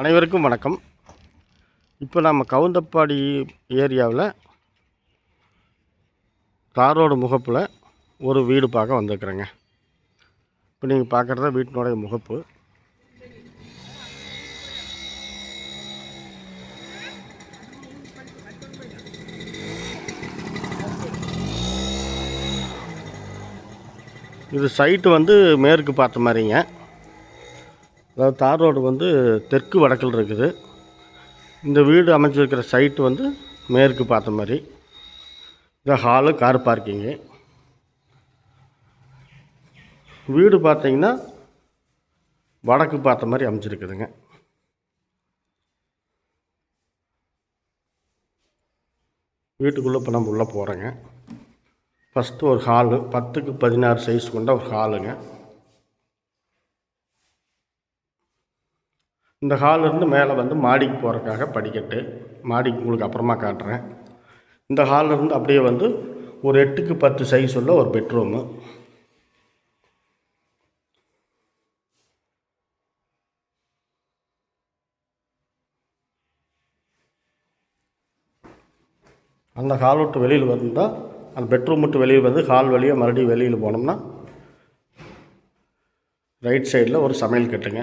அனைவருக்கும் வணக்கம். இப்போ நம்ம கவுந்தப்பாடி ஏரியாவில் தாரோடு முகப்பில் ஒரு வீடு பார்க்க வந்திருக்குறேங்க. இப்போ நீங்கள் பார்க்குறத வீட்டினுடைய முகப்பு. இது சைட்டு வந்து மேற்கு பார்த்த மாதிரிங்க. அதாவது தார் ரோடு வந்து தெற்கு வடக்கில் இருக்குது. இந்த வீடு அமைச்சிருக்கிற சைட்டு வந்து மேற்கு பார்த்த மாதிரி. இந்த ஹாலு கார் பார்க்கிங்கு. வீடு பார்த்தீங்கன்னா வடக்கு பார்த்த மாதிரி அமைச்சிருக்குதுங்க வீட்டுக்குள்ளே இப்போ நம்ம உள்ளே போகிறோங்க. ஃபஸ்ட்டு ஒரு ஹாலு பத்துக்கு பதினாறு சைஸ் கொண்ட ஒரு ஹாலுங்க. இந்த ஹாலிருந்து மேலே வந்து மாடிக்கு போகிறதுக்காக படிக்கட்டு. மாடிக்கு உங்களுக்கு அப்புறமா காட்டுறேன். இந்த ஹாலில் இருந்து அப்படியே வந்து ஒரு எட்டுக்கு பத்து சைஸ் உள்ள ஒரு பெட்ரூமு அந்த ஹால் விட்டு வெளியில் வந்தால் அந்த பெட்ரூம் விட்டு வெளியில் வந்து ஹால் வழியாக மறுபடியும் வெளியில் போனோம்னா ரைட் சைடில் ஒரு சமையல் கட்டுங்க.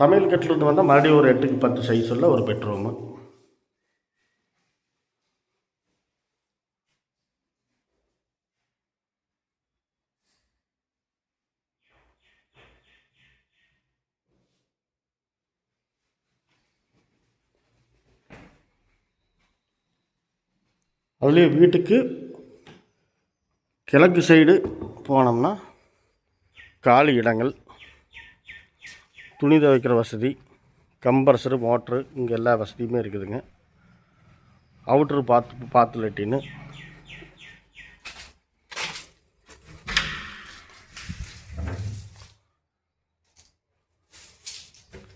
சமையல் கட்டிலிருந்து வந்தால் மறுபடியும் ஒரு எட்டுக்கு பத்து சைஸ் உள்ள ஒரு பெட்ரூமு அதுலேயே வீட்டுக்கு கிழக்கு சைடு போனோம்னா காலி இடங்கள். துணி துவைக்கிற வசதி கம்பர்சரு மோட்ரு இங்கே எல்லா வசதியுமே இருக்குதுங்க. அவுட்ரு பாத் பாத்து லெட்டின்னு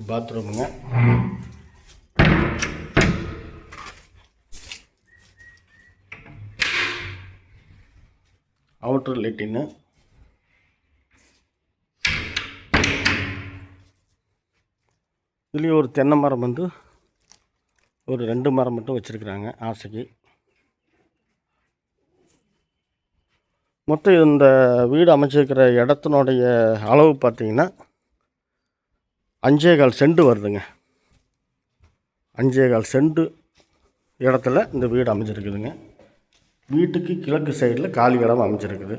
பாத்ரூமுங்க. அவுட்ரு லெட்டின்னு. இதுலேயும் ஒரு தென்னை மரம் வந்து ஒரு ரெண்டு மரம் மட்டும் வச்சுருக்குறாங்க ஆசைக்கு. மொத்தம் இந்த வீடு அமைச்சிருக்கிற இடத்தினுடைய அளவு பார்த்திங்கன்னா அஞ்சே கால் செண்டு வருதுங்க. அஞ்சே கால் செண்டு இடத்துல இந்த வீடு அமைஞ்சிருக்குதுங்க. வீட்டுக்கு கிழக்கு சைடில் காலி இடம் அமைஞ்சிருக்குது.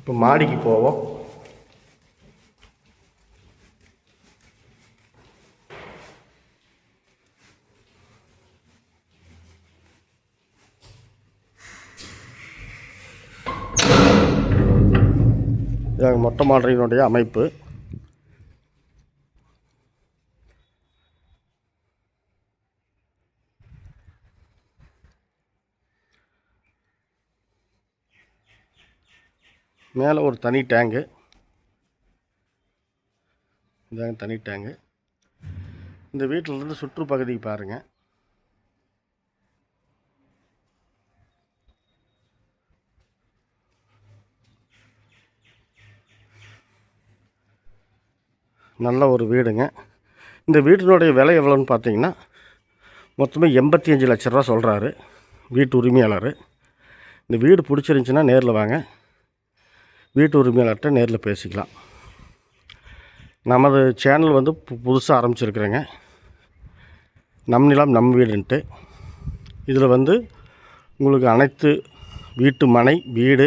இப்போ மாடிக்கு போவோம். இதாங்க மொட்டை மாடலினுடைய அமைப்பு. மேலே ஒரு தனி டேங்கு இதாங்க தனி டேங்கு இந்த வீட்டிலேருந்து சுற்றுப்பகுதிக்கு பாருங்கள் நல்ல ஒரு வீடுங்க. இந்த வீட்டினுடைய விலை எவ்வளோன்னு பார்த்தீங்கன்னா மொத்தமே எண்பத்தி அஞ்சு லட்ச ரூபா சொல்கிறாரு வீட்டு உரிமையாளர். இந்த வீடு பிடிச்சிருந்துச்சின்னா நேரில் வாங்க. வீட்டு உரிமையாளர்கிட்ட நேரில் பேசிக்கலாம். நமது சேனல் வந்து பு புதுசாக ஆரம்பிச்சிருக்கிறேங்க. நம் நிலம் நம் வீடுன்ட்டு. இதில் வந்து உங்களுக்கு அனைத்து வீட்டு மனை வீடு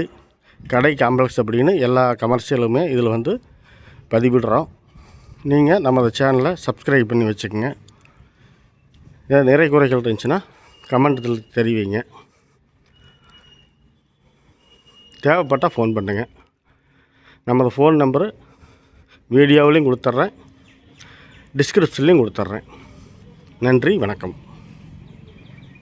கடை காம்ப்ளெக்ஸ் அப்படின்னு எல்லா கமர்ஷியலுமே இதில் வந்து பதிவிடுறோம். நீங்கள் நமது சேனலை சப்ஸ்கிரைப் பண்ணி வச்சுக்கோங்க. ஏதாவது நிறை குறைகள் இருந்துச்சுன்னா கமெண்ட்டில் தெரிவிங்க. தேவைப்பட்டால் ஃபோன் பண்ணுங்கள் நமது ஃபோன் நம்பரு வீடியோவிலையும் கொடுத்துட்றேன். டிஸ்கிரிப்ஷன்லேயும் கொடுத்துட்றேன். நன்றி வணக்கம்.